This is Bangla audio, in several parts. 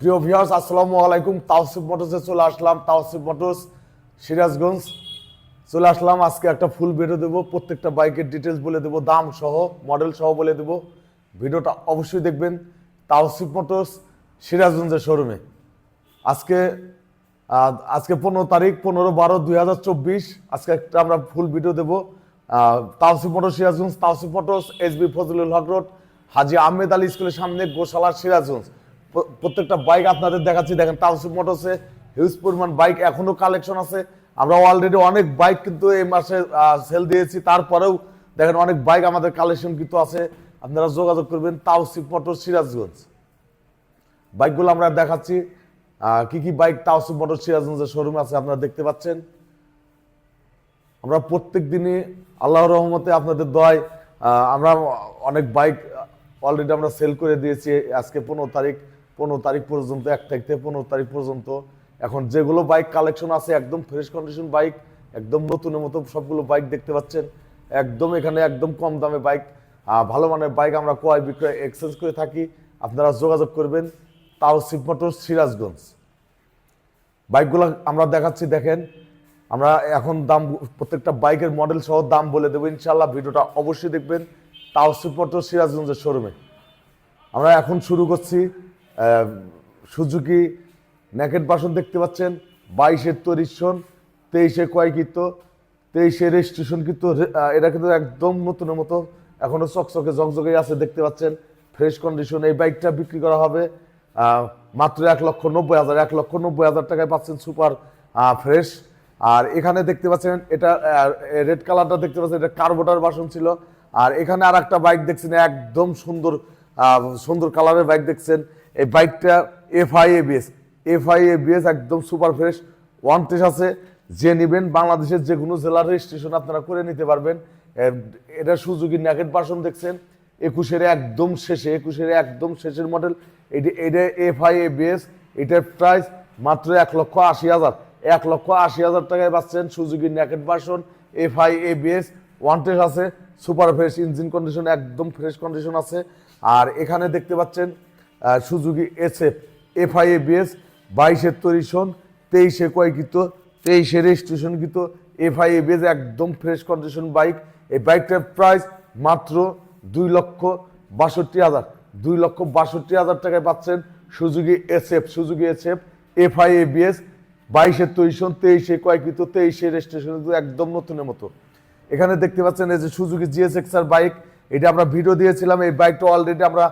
প্রিয় ভিউয়ার্স আসসালামু আলাইকুম। তাওসিফ মোটরসে চলে আসলাম তাওসিফ মোটরস সিরাজগঞ্জ। চলে আসলাম, আজকে একটা ফুল ভিডিও দেবো, প্রত্যেকটা বাইকের ডিটেলস বলে দেবো, দাম সহ মডেল সহ বলে দেবো। ভিডিওটা অবশ্যই দেখবেন তাওসিফ মোটরস সিরাজগঞ্জের শোরুমে আজকে আজকে পনেরো তারিখ, পনেরো বারো দুই হাজার চব্বিশ, আজকে একটা আমরা ফুল ভিডিও দেবো। Tausif motor Sirajganj Tausif motors S B Fazlul Haq road Haji Ahmed Ali স্কুলের সামনে, গোশালা, সিরাজগঞ্জ। প্রত্যেকটা বাইক আপনাদের দেখাচ্ছি। দেখেন তাওসিফ মোটরসে হিউজ পরিমাণ বাইক এখনও কালেকশন আছে। আমরা অলরেডি অনেক বাইক কিন্তু এই মাসে সেল দিয়েছি। তারপরেও দেখেন অনেক বাইক আমাদের কালেকশন কিন্তু আছে। আপনারা যোগাযোগ করবেন তাওসিফ মোটর সিরাজগঞ্জ। বাইকগুলো আমরা দেখাচ্ছি। কি কি বাইক তাওসিফ মোটর সিরাজগঞ্জের শোরুমে আছে আপনারা দেখতে পাচ্ছেন। আমরা প্রত্যেক দিনই আল্লাহর রহমতে আপনাদের দয় আমরা অনেক বাইক অলরেডি আমরা সেল করে দিয়েছি আজকে পনেরো তারিখ। পনেরো তারিখ পর্যন্ত, এক তারিখ থেকে পনেরো তারিখ পর্যন্ত। এখন যেগুলো বাইক কালেকশন আছে, একদম ফ্রেশ কন্ডিশন বাইক একদম নতুনের মতো সবগুলো বাইক দেখতে পাচ্ছেন। একদম এখানে একদম কম দামে বাইক ভালো মানের বাইক আমরা ক্রয় বিক্রয় এক্সচেঞ্জ করে থাকি। আপনারা যোগাযোগ করবেন তাওসিফ মোটর সিরাজগঞ্জ। বাইকগুলো আমরা দেখাচ্ছি, দেখেন। আমরা এখন দাম, প্রত্যেকটা বাইকের মডেল সহ দাম বলে দেবো ইনশাল্লাহ ভিডিওটা অবশ্যই দেখবেন তাওসিফ মোটর সিরাজগঞ্জের শোরুমে আমরা এখন শুরু করছি। সুজুকি ন্যাকেট বাসন দেখতে পাচ্ছেন বাইশের তরিশন তেইশে কয়কিত তেইশে রেজিস্ট্রেশন কিন্তু এটা কিন্তু একদম নতুনের মতো, এখনও চকচকে জকজকে আছে দেখতে পাচ্ছেন ফ্রেশ কন্ডিশন এই বাইকটা বিক্রি করা হবে মাত্র এক লক্ষ নব্বই হাজার, এক লক্ষ নব্বই হাজার টাকায় পাচ্ছেন সুপার ফ্রেশ আর এখানে দেখতে পাচ্ছেন, এটা রেড কালারটা দেখতে পাচ্ছেন, এটা কার্বোটার বাসন ছিল, আর এখানে আর একটা বাইক দেখছেন, একদম সুন্দর সুন্দর কালারের বাইক দেখছেন এই বাইকটা এফআই এবিএস এফআই এবিএস একদম সুপার ফ্রেশ ওয়ান টেস আছে, যে নেবেন বাংলাদেশের যে কোনো জেলার রেজিস্ট্রেশন আপনারা করে নিতে পারবেন। এটা সুযোগী ন্যাকেট বাসন দেখছেন, একুশের একদম শেষে, একুশের একদম শেষের মডেল এটা এটা এফআই এবিএস এটার প্রাইস মাত্র এক লক্ষ আশি হাজার। এক লক্ষ আশি হাজার টাকায় পাচ্ছেন Suzuki naked version FI ABS one টেস আছে সুপার ফ্রেশ ইঞ্জিন কন্ডিশন একদম ফ্রেশ কন্ডিশন আছে। আর এখানে দেখতে পাচ্ছেন সুযোগী এসএফ এফআই এবিএস বাইশের তরিশন, তেইশে কয়কৃত, তেইশে রেজিস্ট্রেশন রেজিস্ট্রেশনকৃত এফআই এবিএস একদম ফ্রেশ কন্ডিশন বাইক এই বাইকটার প্রাইস মাত্র দুই লক্ষ বাষট্টি হাজার। দুই লক্ষ বাষট্টি হাজার টাকায় পাচ্ছেন সুযোগী এসএফ। সুযোগী এসএফ এফআই এবিএস বাইশের তৈশন তেইশে কয়কৃত, তেইশে রেজিস্ট্রেশন একদম নতুনের মতো। এখানে দেখতে পাচ্ছেন এই যে সুজুকি জিএসএক্স আর বাইক এটা আমরা ভিডিও দিয়েছিলাম। এই বাইকটা অলরেডি আমরা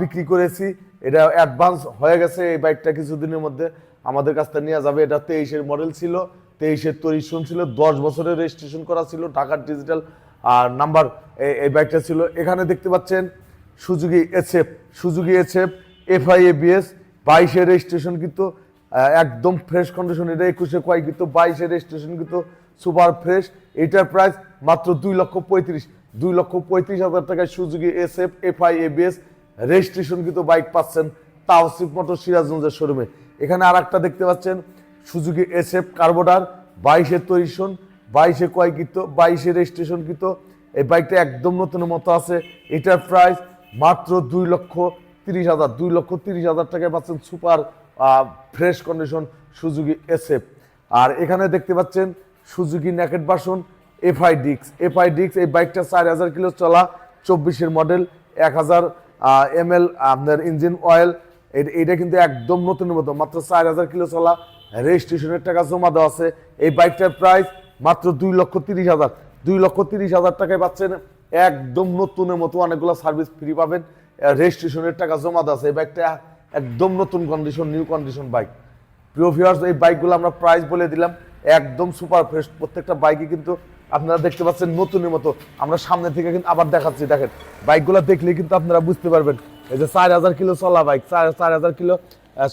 বিক্রি করেছি। এটা অ্যাডভান্স হয়ে গেছে এই বাইকটা কিছুদিনের মধ্যে। আমাদের কাছ থেকে নেওয়া যাবে। এটা তেইশের মডেল ছিল। তেইশের তৈরিশন ছিল। দশ বছরের রেজিস্ট্রেশন করা ছিল ঢাকার ডিজিটাল আর নাম্বার এই বাইকটা ছিল। এখানে দেখতে পাচ্ছেন Suzuki SF Suzuki SF FI ABS বাইশের রেজিস্ট্রেশন কিন্তু একদম ফ্রেশ কন্ডিশন এটা একুশে কয় কিন্তু, বাইশের রেজিস্ট্রেশন কিন্তু সুপার ফ্রেশ এটার প্রাইস মাত্র দুই লক্ষ পঁয়ত্রিশ। দুই লক্ষ পঁয়ত্রিশ হাজার টাকায় Suzuki S F F I ABS registration bike পাচ্ছেন তাওসিফ মোটর সিরাজগঞ্জের শোরুমে। এখানে আর একটা দেখতে পাচ্ছেন, সুজুকি এস এফ কার্বোডার বাইশের তৈরিশন, বাইশে কয় কিত বাইশে রেজিস্ট্রেশন কিত এই বাইকটা একদম নতুনের মতো আছে। এটার প্রাইস মাত্র দুই লক্ষ তিরিশ হাজার, দুই লক্ষ তিরিশ হাজার টাকায় পাচ্ছেন super fresh condition Suzuki SF. আর এখানে দেখতে পাচ্ছেন সুজুকি ন্যাকেট বাসন, এফআই ডিক্স এফআই ডিক্স এই বাইকটা চার হাজার কিলো চলা, চব্বিশের মডেল, এক হাজার এম এল আপনার ইঞ্জিন অয়েল এটা কিন্তু একদম নতুনের মতো, মাত্র চার হাজার কিলো চলা রেজিস্ট্রেশনের টাকা জমা দেওয়া আছে। এই বাইকটার প্রাইস মাত্র দুই লক্ষ তিরিশ হাজার। দুই লক্ষ তিরিশ হাজার টাকায় পাচ্ছেন একদম নতুনের মতো অনেকগুলো সার্ভিস ফ্রি পাবেন। রেজিস্ট্রেশনের টাকা জমা দেওয়া আছে। এই বাইকটা একদম নতুন কন্ডিশন নিউ কন্ডিশন বাইক প্রিয় ভিউয়ার্স এই বাইকগুলো আমরা প্রাইস বলে দিলাম। একদম সুপার ফ্রেশ প্রত্যেকটা বাইকই কিন্তু আপনারা দেখতে পাচ্ছেন নতুনের মতো। আমরা সামনে থেকে কিন্তু আবার দেখাচ্ছি, দেখেন। বাইকগুলো দেখলে কিন্তু আপনারা বুঝতে পারবেন। এই যে চার হাজার কিলো চলা বাইক, চার চার হাজার কিলো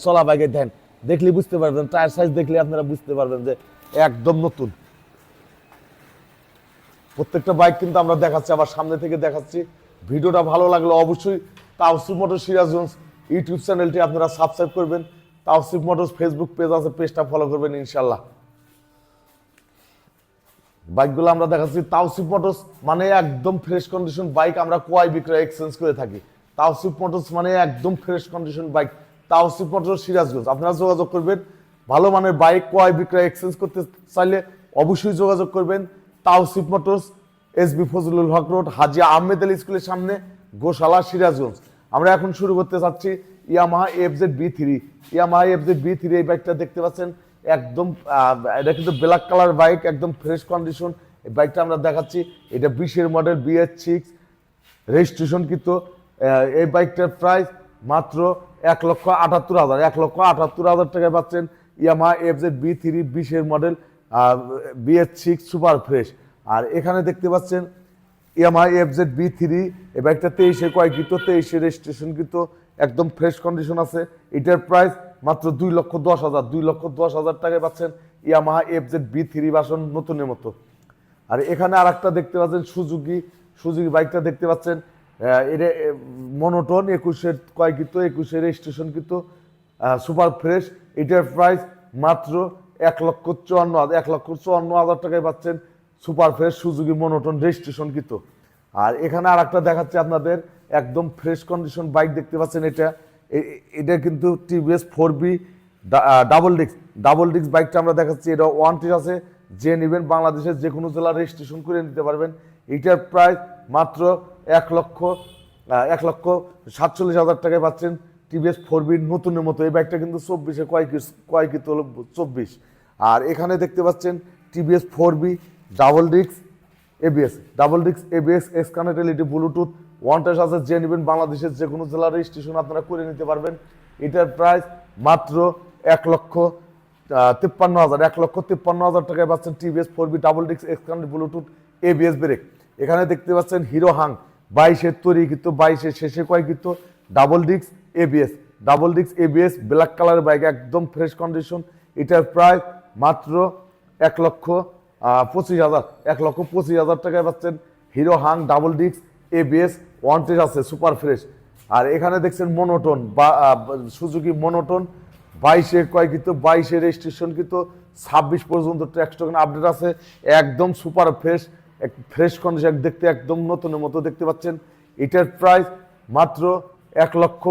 চলা বাইকে দেন। দেখলে বুঝতে পারবেন, টায়ার সাইজ দেখলে আপনারা বুঝতে পারবেন যে একদম নতুন। প্রত্যেকটা বাইক কিন্তু আমরা দেখাচ্ছি, আবার সামনে থেকে দেখাচ্ছি। ভিডিওটা ভালো লাগলে অবশ্যই তাওসিফ মোটর সিরাজগঞ্জ ইউটিউব চ্যানেলটি আপনারা সাবস্ক্রাইব করবেন। তাওসিফ মোটরস ফেসবুক পেজ আছে পেজটা ফলো করবেন ইনশাল্লাহ বাইকগুলো আমরা দেখাচ্ছি তাওসিফ মোটরস মানে একদম ফ্রেশ কন্ডিশন বাইক আমরা কোয়াই বিক্রয় এক্সচেঞ্জ করে থাকি। তাওসিফ মোটরস মানে একদম fresh condition bike Tausif motor Sirajganj, আপনারা যোগাযোগ করবেন। ভালো মানের বাইক কোয়াই বিক্রয় এক্সচেঞ্জ করতে চাইলে অবশ্যই যোগাযোগ করবেন। Tausif motors S B Fazlul Haq road, Haji Ahmed Ali স্কুলের সামনে, গোশালা সিরাজগঞ্জ। আমরা এখন শুরু করতে চাচ্ছি Yamaha F Z B three Yamaha F Z B three এই বাইকটা দেখতে পাচ্ছেন। একদম এটা কিন্তু ব্ল্যাক কালার বাইক একদম ফ্রেশ কন্ডিশন এই বাইকটা আমরা দেখাচ্ছি। এটা বিশের মডেল বিএস সিক্স রেজিস্ট্রেশন কিন্তু এই বাইকটার প্রাইস মাত্র এক লক্ষ আটাত্তর হাজার। এক লক্ষ আটাত্তর হাজার টাকায় পাচ্ছেন Yamaha F Z B three বিশের model BS six super fresh আর এখানে দেখতে পাচ্ছেন Yamaha F Z V three এই বাইকটা তেইশে কয়েকৃত তেইশে রেজিস্ট্রেশন কিন্তু একদম ফ্রেশ কন্ডিশন আছে। এটার প্রাইস মাত্র দুই লক্ষ দশ হাজার, দুই লক্ষ দশ হাজার টাকায় পাচ্ছেন Yamaha F Z B three বাসন নতুনের মতো। আর এখানে আর একটা দেখতে পাচ্ছেন সুজুকি সুজুকি বাইকটা দেখতে পাচ্ছেন। এটা মনোটন, একুশের কয় কিন্তু একুশের রেজিস্ট্রেশন কিন্তু সুপার ফ্রেশ। এটার প্রাইস মাত্র এক লক্ষ চুয়ান্ন হাজার, এক লক্ষ চুয়ান্ন হাজার টাকায় পাচ্ছেন super fresh Suzuki monotone registration কিন্তু আর এখানে আর একটা দেখাচ্ছে আপনাদের, একদম ফ্রেশ কন্ডিশন বাইক দেখতে পাচ্ছেন এটা। এটা কিন্তু TVS four B double disc double disc বাইকটা আমরা দেখাচ্ছি। এটা ওয়ান টিস আছে। যে নেবেন বাংলাদেশের যে কোনো জেলার রেজিস্ট্রেশন করে নিতে পারবেন। এটার প্রাইস মাত্র এক লক্ষ এক লক্ষ সাতচল্লিশ হাজার টাকায় পাচ্ছেন টিভিএস ফোর বির নতুনের মতো। এই বাইকটা কিন্তু চব্বিশে কয়েক কয়েকিত হলো চব্বিশ। আর এখানে দেখতে পাচ্ছেন TVS four B double disc ABS double disc ABS X connectivity Bluetooth one আছে যে নেবেন বাংলাদেশের যে কোনো জেলার রেজিস্ট্রেশন আপনারা করে নিতে পারবেন। এটার প্রাইস মাত্র এক লক্ষ তিপ্পান্ন হাজার, এক লক্ষ তিপ্পান্ন হাজার টাকায় পাচ্ছেন টিভিএস ফোর বি ডাবল ডিক্স X connect Bluetooth ABS brake এখানে দেখতে পাচ্ছেন হিরো হাং বাইশের তৈরি কিন্তু, বাইশের শেষে কয় কিন্তু double disc ABS double disc ABS black কালারের বাইক একদম ফ্রেশ কন্ডিশন এটার প্রাইস মাত্র এক লক্ষ পঁচিশ হাজার, এক লক্ষ পঁচিশ হাজার টাকায় পাচ্ছেন Hero Hunk double disc ABS Wantage আছে সুপার ফ্রেশ আর এখানে দেখছেন মনোটন বা সুজুকি মনোটন বাইশে কয় কিন্তু বাইশে রেজিস্ট্রেশন কিন্তু ছাব্বিশ পর্যন্ত ট্যাক্স টোকেন আপডেট আছে, একদম সুপার ফ্রেশ এক ফ্রেশ কন্ডিশন দেখতে একদম নতুনের মতো দেখতে পাচ্ছেন। এটার প্রাইস মাত্র এক লক্ষ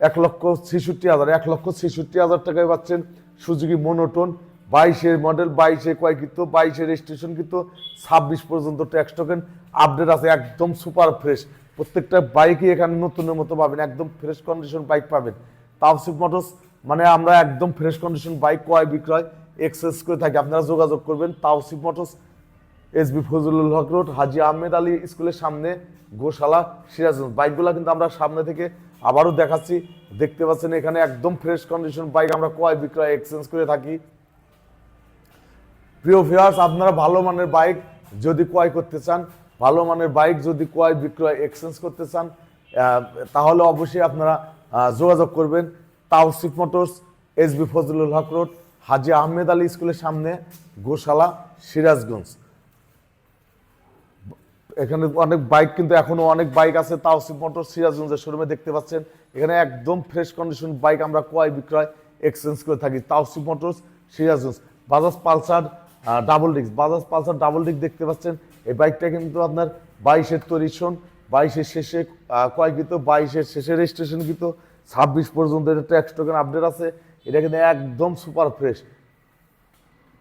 এক লক্ষ ছেষট্টি হাজার, এক লক্ষ ছেষট্টি হাজার টাকায় পাচ্ছেন সুজুকি মনোটন বাইশের মডেল বাইশে কয় কিন্তু? বাইশে রেজিস্ট্রেশন কিন্তু? ছাব্বিশ পর্যন্ত ট্যাক্স টোকেন আপডেট আছে, একদম সুপার ফ্রেশ প্রত্যেকটা বাইকই এখানে নতুনের মতো পাবেন, একদম ফ্রেশ কন্ডিশন বাইক পাবেন। তাওসিফ মোটরস মানে আমরা একদম ফ্রেশ কন্ডিশন বাইক ক্রয় বিক্রয়? এক্সেস করে থাকি, আপনারা যোগাযোগ করবেন Tawsif motors S B Fazlul Haque road, Haji Ahmed Ali স্কুলের সামনে, গোশালা, সিরাজগঞ্জ। বাইকগুলো কিন্তু আমরা সামনে থেকে আবারও দেখাচ্ছি। দেখতে পাচ্ছেন এখানে একদম ফ্রেশ কন্ডিশন বাইক আমরা ক্রয় বিক্রয় এক্সচেঞ্জ করে থাকি। প্রিয় ভিউয়ার্স আপনারা ভালো মানের বাইক যদি ক্রয় করতে চান, ভালো মানের বাইক যদি ক্রয়, বিক্রয় এক্সচেঞ্জ করতে চান তাহলে অবশ্যই আপনারা যোগাযোগ করবেন Tawsif motors S B Fazlul Haque road, Haji Ahmed Ali স্কুলের সামনে, গোশালা, সিরাজগঞ্জ। এখানে অনেক বাইক কিন্তু এখনও অনেক বাইক আছে তাওসিফ মোটর সিরাজগঞ্জের শোরুমে দেখতে পাচ্ছেন। এখানে একদম ফ্রেশ কন্ডিশন বাইক আমরা ক্রয়, বিক্রয় এক্সচেঞ্জ করে থাকি Tawsif motors Sirajganj. Bajaj Pulsar double disc Bajaj Pulsar double disc দেখতে পাচ্ছেন। এই বাইকটা কিন্তু আপনার বাইশের তৈরি সন বাইশের শেষে আহ, ক্রয় কিন্তু বাইশের শেষে রেজিস্ট্রেশন কিন্তু ছাব্বিশ পর্যন্ত এটা ট্যাক্স টোকেন আপডেট আছে। এটা কিন্তু একদম সুপার ফ্রেশ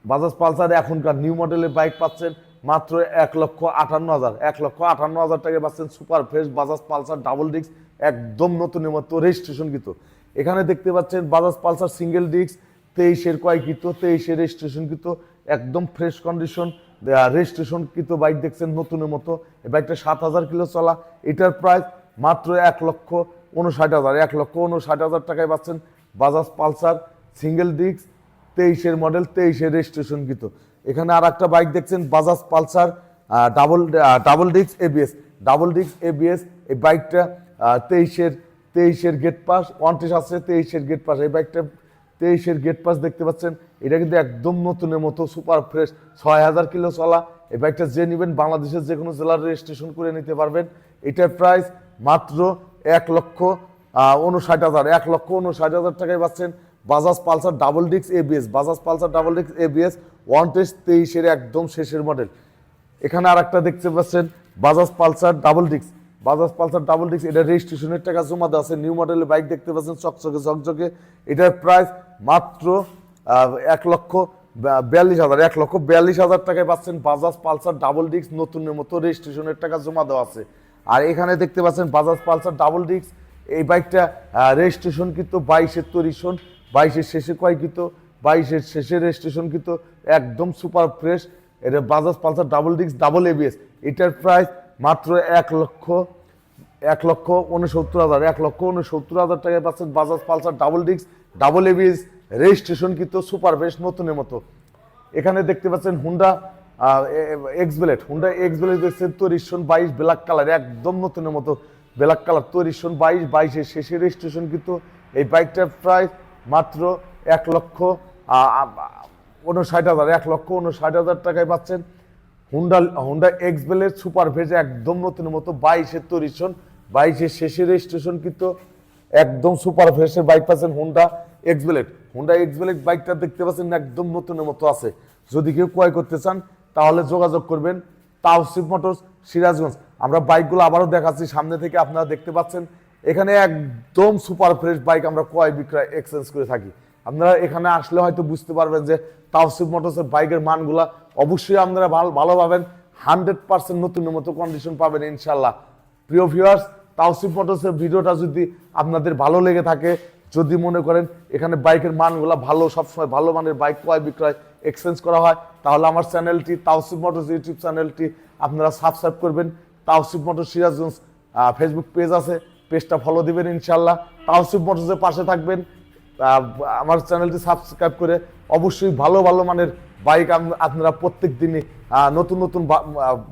বাজাজ পালসার এখনকার নিউ মডেলের বাইক পাচ্ছেন মাত্র এক লক্ষ আটান্ন হাজার। এক লক্ষ আটান্ন হাজার টাকায় পাচ্ছেন super fresh Bajaj Pulsar double disc একদম নতুনের মতো রেজিস্ট্রেশন কিন্তু এখানে দেখতে পাচ্ছেন বাজাজ পালসার সিঙ্গেল ডিস্ক তেইশের কয় কিন্তু তেইশের রেজিস্ট্রেশন কিন্তু একদম ফ্রেশ কন্ডিশন রেজিস্ট্রেশন কিন্তু বাইক দেখছেন নতুনের মতো, এই বাইকটা সাত হাজার কিলো চলা, এটার প্রাইস মাত্র এক লক্ষ উনষাট হাজার, এক লক্ষ উনষাট হাজার টাকায় পাচ্ছেন বাজাজ পালসার সিঙ্গেল ডিস্ক তেইশের মডেল তেইশের রেজিস্ট্রেশন কিন্তু এখানে আর একটা বাইক দেখছেন Bajaj Pulsar double double disc ABS double disc ABS এই বাইকটা তেইশের তেইশের গেট পাস ওয়ান্টিস আছে তেইশের গেট পাস এই বাইকটা তেইশের গেট পাস দেখতে পাচ্ছেন। এটা কিন্তু একদম নতুনের মতো সুপার ফ্রেশ ছয় হাজার কিলো চলা। এই বাইকটা যে নেবেন, বাংলাদেশের যে কোনো জেলার রেজিস্ট্রেশন করে নিতে পারবেন। এটার প্রাইস মাত্র এক লক্ষ উনষাট হাজার। এক লক্ষ উনষাট হাজার টাকায় পাচ্ছেন Bajaj Pulsar double disc ABS Bajaj Pulsar double disc ABS one test তেইশের একদম শেষের মডেল এখানে আর একটা দেখতে পাচ্ছেন Bajaj Pulsar double disc Bajaj Pulsar double ডিক্স এটা রেজিস্ট্রেশনের টাকা জমা দেওয়া আছে। নিউ মডেলের বাইক দেখতে পাচ্ছেন, চকচকে চকচকে এটার প্রাইস মাত্র এক লক্ষ বিয়াল্লিশ হাজার, এক লক্ষ বিয়াল্লিশ হাজার টাকায় পাচ্ছেন বাজাজ পালসার ডাবল ডিক্স নতুনের মতো রেজিস্ট্রেশনের টাকা জমা দেওয়া আছে। আর এখানে দেখতে পাচ্ছেন বাজাজ পালসার ডাবল ডিক্স এই বাইকটা রেজিস্ট্রেশন কিন্তু বাইশের তৈরি সন বাইশের শেষে কয়কৃত বাইশের শেষে রেজিস্ট্রেশন কিন্তু একদম সুপার ফ্রেশ এটা বাজাজ পালসার ডাবল ডিক্স ডাবল এবিএস এটার প্রাইস মাত্র এক লক্ষ এক লক্ষ উনসত্তর হাজার, এক লক্ষ উনসত্তর হাজার টাকায় পাচ্ছেন Bajaj Pulsar double disc double ABS registration কিন্তু সুপার বেশ নতুনের মতো। এখানে দেখতে পাচ্ছেন Honda X blade Honda X blade দেখছেন তৈরিশন বাইশ ব্ল্যাক কালার, একদম নতুনের মতো ব্ল্যাক কালার তৈরিশন বাইশ, বাইশের শেষে রেজিস্ট্রেশন কিন্তু এই বাইকটার প্রায় মাত্র এক লক্ষ উনষাট হাজার, এক লক্ষ উনষাট হাজার টাকায় পাচ্ছেন। হুন্ডা হুন্ডা এক্স বেলের সুপার ভেজ একদম নতুন মতো বাইশের তৈরিশন বাইশের শেষে রেজিস্ট্রেশন কিন্তু একদম সুপার ফ্রেশের বাইক পাচ্ছেন Honda X blade Honda X blade বাইকটা দেখতে পাচ্ছেন একদম নতুনের মতো আছে। যদি কেউ ক্রয় করতে চান, তাহলে যোগাযোগ করবেন তাওসিফ মোটরস সিরাজগঞ্জ। আমরা বাইকগুলো আবারও দেখাচ্ছি, সামনে থেকে আপনারা দেখতে পাচ্ছেন, এখানে একদম সুপার ফ্রেশ বাইক আমরা ক্রয় বিক্রয় এক্সচেঞ্জ করে থাকি। আপনারা এখানে আসলে হয়তো বুঝতে পারবেন যে তাওসিফ মোটরসের বাইকের মানগুলা অবশ্যই আপনারা ভালো ভালো পাবেন। হান্ড্রেড পার্সেন্ট নতুনের মতো কন্ডিশন পাবেন ইনশাল্লাহ প্রিয় ভিউয়ার্স তাওসিফ মোটরসের ভিডিওটা যদি আপনাদের ভালো লেগে থাকে, যদি মনে করেন এখানে বাইকের মানগুলা ভালো, সবসময় ভালো মানের বাইক ক্রয় বিক্রয় এক্সচেঞ্জ করা হয়, তাহলে আমার চ্যানেলটি তাওসিফ মোটরস ইউটিউব চ্যানেলটি আপনারা সাবস্ক্রাইব করবেন। Tawsif motor Sirajganj Facebook page আছে পেজটা ফলো দিবেন ইনশাল্লাহ তাওসিফ মোটরসের পাশে থাকবেন। আমার চ্যানেলটি সাবস্ক্রাইব করে অবশ্যই ভালো ভালো মানের বাইক আপনারা প্রত্যেক দিনই নতুন নতুন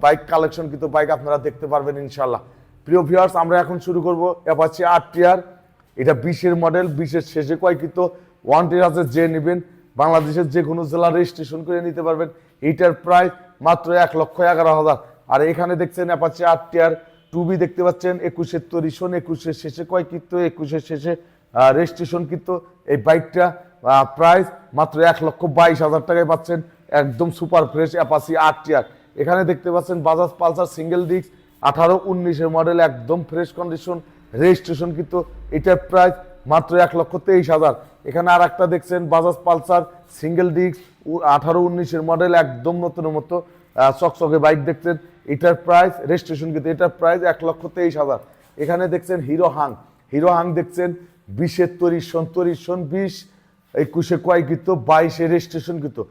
বাইক কালেকশন কিন্তু বাইক আপনারা দেখতে পারবেন ইনশাল্লাহ প্রিয় ভিউয়ার্স আমরা এখন শুরু করব অ্যাপাচি আট টিয়ার এটা বিশের মডেল বিশের শেষে কয়কৃত ওয়ান টিয়ার যে নেবেন, বাংলাদেশের যে কোনো জেলা রেজিস্ট্রেশন করে নিতে পারবেন। এইটার প্রাইস মাত্র এক লক্ষ এগারো হাজার। আর এখানে দেখছেন অ্যাপাচি আট টিয়ার টুবি দেখতে পাচ্ছেন একুশের তরিশন একুশের শেষে কয়কৃত একুশের শেষে রেজিস্ট্রেশন কিন্তু এই বাইকটা প্রাইস মাত্র এক লক্ষ বাইশ হাজার টাকায় পাচ্ছেন একদম সুপার ফ্রেশ অ্যাপাসি আট টিয়ার এখানে দেখতে পাচ্ছেন বাজাজ পালসার সিঙ্গেল ডিস্ক আঠারো উনিশের মডেল একদম ফ্রেশ কন্ডিশন রেজিস্ট্রেশন কিন্তু এটার প্রাইস মাত্র এক লক্ষ তেইশ হাজার। এখানে আর একটা দেখছেন বাজাজ পালসার সিঙ্গেল ডিস্ক আঠারো উনিশের মডেল একদম নতুন মতো চকচকে বাইক দেখছেন। এটার প্রাইস রেজিস্ট্রেশন কিন্তু এটার প্রাইস এক লক্ষ তেইশ হাজার। এখানে দেখছেন হিরো হাং হিরো হাং দেখছেন বিশের তরিশ সন তরিশ সন, বিশ একুশে কয়কৃত বাইশে রেজিস্ট্রেশন কিন্তু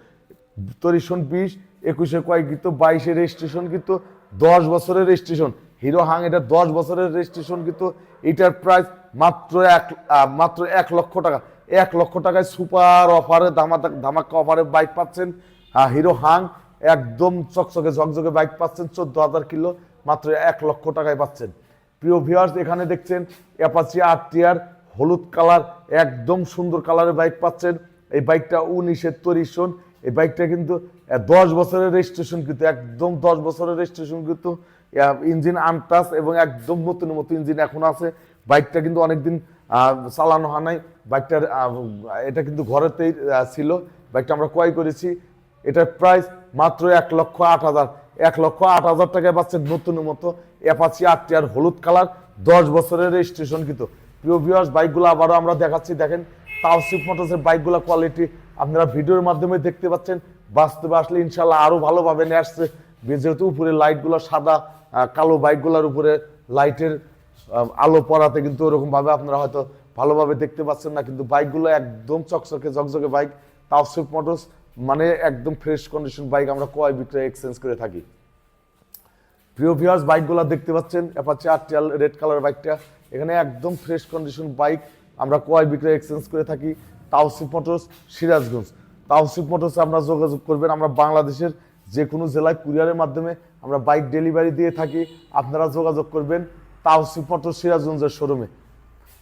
তরিশন বিশ, একুশে কয়কৃত বাইশে রেজিস্ট্রেশন কিন্তু দশ বছরের রেজিস্ট্রেশন হিরো হাং, এটা দশ বছরের রেজিস্ট্রেশন কিন্তু এটার প্রাইস মাত্র এক মাত্র এক লক্ষ টাকা। এক লক্ষ টাকায় সুপার অফারে ধামাকা ধামাকা অফারে বাইক পাচ্ছেন হিরো হাং। একদম চকচকে, ঝকঝকে বাইক পাচ্ছেন চোদ্দ হাজার কিলো। মাত্র এক লক্ষ টাকায় পাচ্ছেন। প্রিয় ভিউয়ার্স এখানে দেখছেন অ্যাপাচি আর টিয়ার হলুদ কালার, একদম সুন্দর কালারের বাইক পাচ্ছেন। এই বাইকটা উনিশের তৈরি শোন। এই বাইকটা কিন্তু দশ বছরের রেজিস্ট্রেশন কিন্তু, একদম দশ বছরের রেজিস্ট্রেশন কিন্তু ইঞ্জিন আনটাস এবং একদম নতুন মতো ইঞ্জিন এখন আছে। বাইকটা কিন্তু অনেকদিন চালানো হয় নাই। বাইকটার এটা কিন্তু ঘরেতেই ছিল। বাইকটা আমরা ক্রয় করেছি। এটার প্রাইস মাত্র এক লক্ষ আট হাজার। এক লক্ষ আট হাজার টাকায় পাচ্ছেন নতুন মতো অ্যাপাচি আটটি আর হলুদ কালার। দশ বছরের রেজিস্ট্রেশন কিন্তু। প্রিয় বাইকগুলো আবারও আমরা দেখাচ্ছি। দেখেন তাওসিফ মোটরসের বাইকগুলো কোয়ালিটি আপনারা ভিডিওর মাধ্যমে দেখতে পাচ্ছেন। বাস্তবে আসলে ইনশাল্লাহ আরও ভালোভাবে নিয়ে আসছে। যেহেতু উপরে লাইটগুলো সাদা কালো বাইকগুলোর উপরে লাইটের আলো পড়াতে কিন্তু ওরকমভাবে আপনারা হয়তো ভালোভাবে দেখতে পাচ্ছেন না। কিন্তু বাইকগুলো একদম চকচকে, ঝকঝকে বাইক তাওসিফ মোটরস মানে একদম ফ্রেশ কন্ডিশন বাইক আমরা ক্রয় বিক্রয় এক্সচেঞ্জ করে থাকি। প্রিয় ভিউয়ার্স বাইকগুলো দেখতে পাচ্ছেন। অ্যাপাচি আরটিএল রেড কালার বাইকটা এখানে একদম ফ্রেশ কন্ডিশন বাইক আমরা ক্রয় বিক্রয় এক্সচেঞ্জ করে থাকি? তাওসিফ মোটরস সিরাজগঞ্জ। তাওসিফ মোটরস আপনারা যোগাযোগ করবেন। আমরা বাংলাদেশের যে কোনো জেলায় কুরিয়ারের মাধ্যমে আমরা বাইক ডেলিভারি দিয়ে থাকি। আপনারা যোগাযোগ করবেন তাওসিফ মোটরস সিরাজগঞ্জের শোরুমে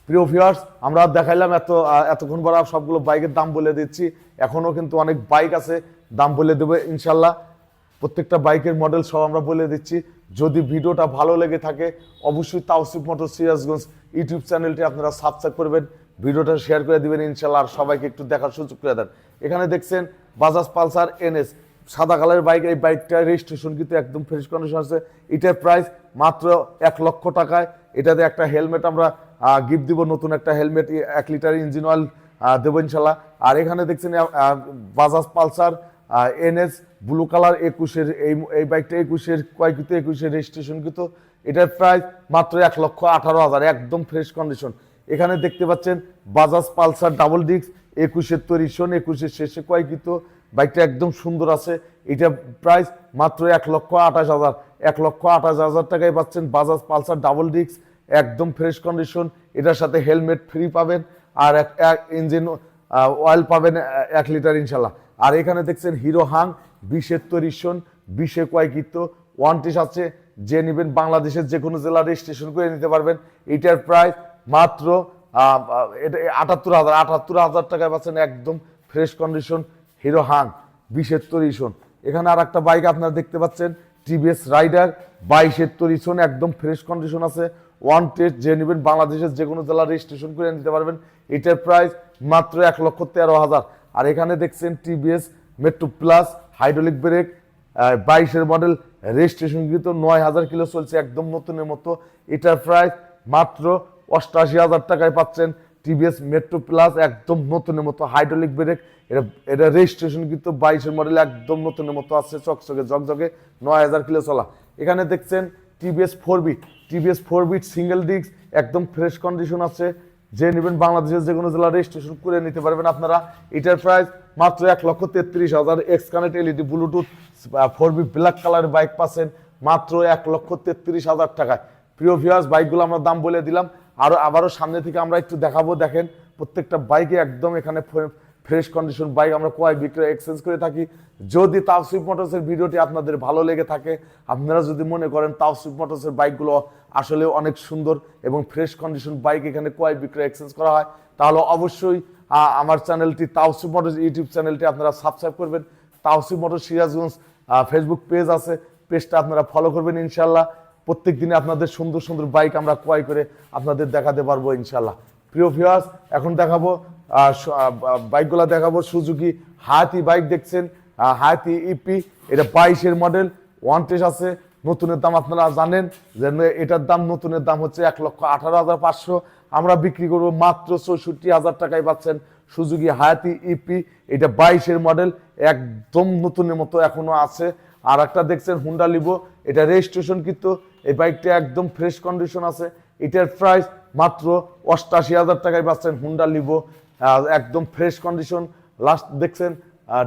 প্রিয় ভিউয়ার্স আমরা দেখাইলাম এত এতক্ষণ পর সবগুলো বাইকের দাম বলে দিচ্ছি। এখনও কিন্তু অনেক বাইক আছে। দাম বলে দেবে ইনশাল্লাহ। প্রত্যেকটা বাইকের মডেল সব আমরা বলে দিচ্ছি। যদি ভিডিওটা ভালো লেগে থাকে, অবশ্যই তাওসিফ মোটর সিরাজগঞ্জ ইউটিউব চ্যানেলটি আপনারা সাবস্ক্রাইব করবেন, ভিডিওটা শেয়ার করে দিবেন ইনশাল্লাহ আর সবাইকে একটু দেখার সুযোগ করে দেন। এখানে দেখছেন বাজাজ পালসার এনএস সাদা কালারের বাইক এই বাইকটা রেজিস্ট্রেশন কিন্তু একদম ফ্রেশ কন্ডিশন আছে। এটার প্রাইস মাত্র এক লক্ষ টাকায়। এটাতে একটা হেলমেট আমরা গিফট দিব, নতুন একটা হেলমেট এক লিটার ইঞ্জিন অয়েল দেবো ইনশাল্লাহ আর এখানে দেখছেন Bajaj Pulsar NS blue colour একুশের, এই এই বাইকটা একুশের কয় কিন্তু একুশের রেজিস্ট্রেশন কিন্তু এটার প্রাইস মাত্র এক লক্ষ আঠারো হাজার, একদম ফ্রেশ কন্ডিশন এখানে দেখতে পাচ্ছেন বাজাজ পালসার ডাবল ডিস্ক একুশের তৈরি শোন একুশের শেষে কয় কিন্তু বাইকটা একদম সুন্দর আছে। এটা প্রাইস মাত্র এক লক্ষ আঠাশ হাজার, এক লক্ষ আঠাশ হাজার টাকায় পাচ্ছেন বাজাজ পালসার ডাবল ডিস্ক একদম ফ্রেশ কন্ডিশন এটার সাথে হেলমেট ফ্রি পাবেন আর এক ইঞ্জিন অয়েল পাবেন এক লিটার ইনশাল্লাহ। আর এখানে দেখছেন হিরো হাং বিশের তৈরি শোন, বিশে কয়েকিত ওয়ান টিস আছে, যে নেবেন বাংলাদেশের যে কোনো জেলা রেজিস্ট্রেশন করে নিতে পারবেন। এটার প্রাইস মাত্র আটাত্তর হাজার আটাত্তর হাজার টাকায় পাচ্ছেন একদম ফ্রেশ কন্ডিশন হিরো হাং, বিশের তরিশন এখানে আর একটা বাইক আপনারা দেখতে পাচ্ছেন টিভিএস রাইডার বাইশের তরিশন একদম ফ্রেশ কন্ডিশন আছে। ওয়ান টেস্ট যে নেবেন বাংলাদেশের যে কোনো জেলা রেজিস্ট্রেশন করে নিতে পারবেন। এটার প্রাইস মাত্র এক লক্ষ তেরো হাজার। আর এখানে দেখছেন TVS Metro plus hydraulic brake বাইশের মডেল, রেজিস্ট্রেশন কিন্তু নয় হাজার কিলো চলছে একদম নতুনের মতো। এটার প্রাইস মাত্র অষ্টাশি হাজার টাকায় পাচ্ছেন টিভিএস মেট্রো প্লাস, একদম নতুনের মতো হাইড্রোলিক ব্রেক। এটা এটা রেজিস্ট্রেশন কিন্তু বাইশের মডেল একদম নতুনের মতো আছে, চকচকে জকজকে নয় হাজার কিলো চলা। এখানে দেখছেন TVS four beat, TVS four beat single disc একদম ফ্রেশ কন্ডিশন আছে। যে নেবেন, বাংলাদেশের যে কোনো জেলা রেজিস্ট্রেশন করে নিতে পারবেন আপনারা। এটার প্রাইস মাত্র এক লক্ষ তেত্রিশ হাজার X connect LED Bluetooth four B black কালারের বাইক পাচ্ছেন মাত্র এক লক্ষ তেত্রিশ হাজার টাকায়। প্রিয় ভিউয়ার্স বাইকগুলো আমরা দাম বলে দিলাম। আরও আবারও সামনে থেকে আমরা একটু দেখাবো, দেখেন প্রত্যেকটা বাইকে একদম এখানে ফ্রেশ কন্ডিশন বাইক আমরা ক্রয় বিক্রয় এক্সচেঞ্জ করে থাকি। যদি তাওসিফ মোটরসের ভিডিওটি আপনাদের ভালো লেগে থাকে, আপনারা যদি মনে করেন তাওসিফ মোটরসের বাইকগুলো আসলে অনেক সুন্দর এবং ফ্রেশ কন্ডিশন বাইক এখানে ক্রয় বিক্রয় এক্সচেঞ্জ করা হয়, তাহলে অবশ্যই আমার চ্যানেলটি তাওসিফ মোটরস ইউটিউব চ্যানেলটি আপনারা সাবস্ক্রাইব করবেন। Tawsif motor Sirajganj Facebook page আছে পেজটা আপনারা ফলো করবেন ইনশাল্লাহ প্রত্যেক দিনে আপনাদের সুন্দর সুন্দর বাইক আমরা ক্রয় করে আপনাদের দেখাতে পারব ইনশাল্লাহ প্রিয় ভিউয়ার্স এখন দেখাবো বাইকগুলো দেখাবো। সুজুকি, হায়াতি বাইক দেখছেন। হায়াতি ইপি এটা বাইশের মডেল। ওয়ান টেস আছে, নতুনের দাম আপনারা জানেন যে এটার দাম, নতুনের দাম হচ্ছে এক লক্ষ আঠারো হাজার পাঁচশো। আমরা বিক্রি করব মাত্র চৌষট্টি হাজার টাকায় পাচ্ছেন সুজুকি হায়াতি ইপি এটা বাইশের মডেল, একদম নতুনের মতো এখনও আছে। আর একটা দেখছেন হুন্ডা লিভো এটা রেজিস্ট্রেশন কিন্তু এই বাইকটা একদম ফ্রেশ কন্ডিশন আছে। এটার প্রাইস মাত্র অষ্টাশি হাজার টাকায় পাচ্ছেন হুন্ডা লিভো একদম ফ্রেশ কন্ডিশন লাস্ট দেখছেন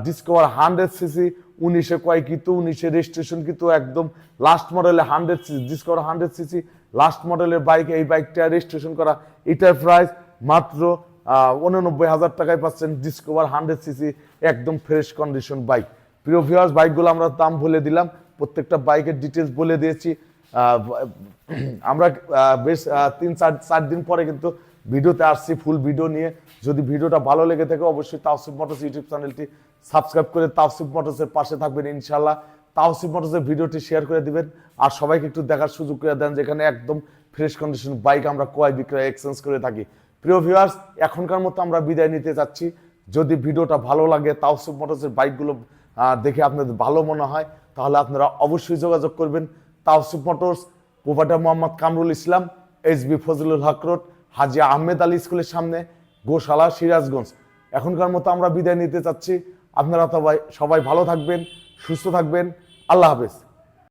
ডিসকভার হান্ড্রেড সিসি উনিশে কয় কিন্তু উনিশে রেজিস্ট্রেশন কিন্তু একদম লাস্ট মডেলে hundred CC Discover hundred CC last মডেলের বাইক এই বাইকটা রেজিস্ট্রেশন করা, এটার প্রাইস মাত্র উননব্বই হাজার টাকায় পাচ্ছেন ডিসকভার হান্ড্রেড সিসি একদম ফ্রেশ কন্ডিশন বাইক প্রিয় ভিউয়ার্স বাইকগুলো আমরা দাম বলে দিলাম, প্রত্যেকটা বাইকের ডিটেলস বলে দিয়েছি। আমরা বেশ তিন, চার চার দিন পরে কিন্তু ভিডিওতে আসছি ফুল ভিডিও নিয়ে। যদি ভিডিওটা ভালো লেগে থাকে, অবশ্যই তাওসিফ মোটরস ইউটিউব চ্যানেলটি সাবস্ক্রাইব করে তাওসিফ মোটরসের পাশে থাকবেন ইনশাল্লাহ তাওসিফ মোটরসের ভিডিওটি শেয়ার করে দিবেন আর সবাইকে একটু দেখার সুযোগ করে দেন, যেখানে একদম ফ্রেশ কন্ডিশন বাইক আমরা ক্রয় বিক্রয় এক্সচেঞ্জ করে থাকি। প্রিয় ভিউয়ার্স এখনকার মতো আমরা বিদায় নিতে যাচ্ছি। যদি ভিডিওটা ভালো লাগে, তাওসিফ মোটরসের বাইকগুলো দেখে আপনাদের ভালো মনে হয়, তাহলে আপনারা অবশ্যই যোগাযোগ করবেন। Tawsif motors, provider Mohammad Kamrul Islam, S B Fazlul Haque road. Haji Ahmed Ali স্কুলের সামনে, গোশালা, সিরাজগঞ্জ। এখনকার মতো আমরা বিদায় নিতে চাচ্ছি। আপনারা সবাই সবাই ভালো থাকবেন, সুস্থ থাকবেন। আল্লাহ হাফেজ।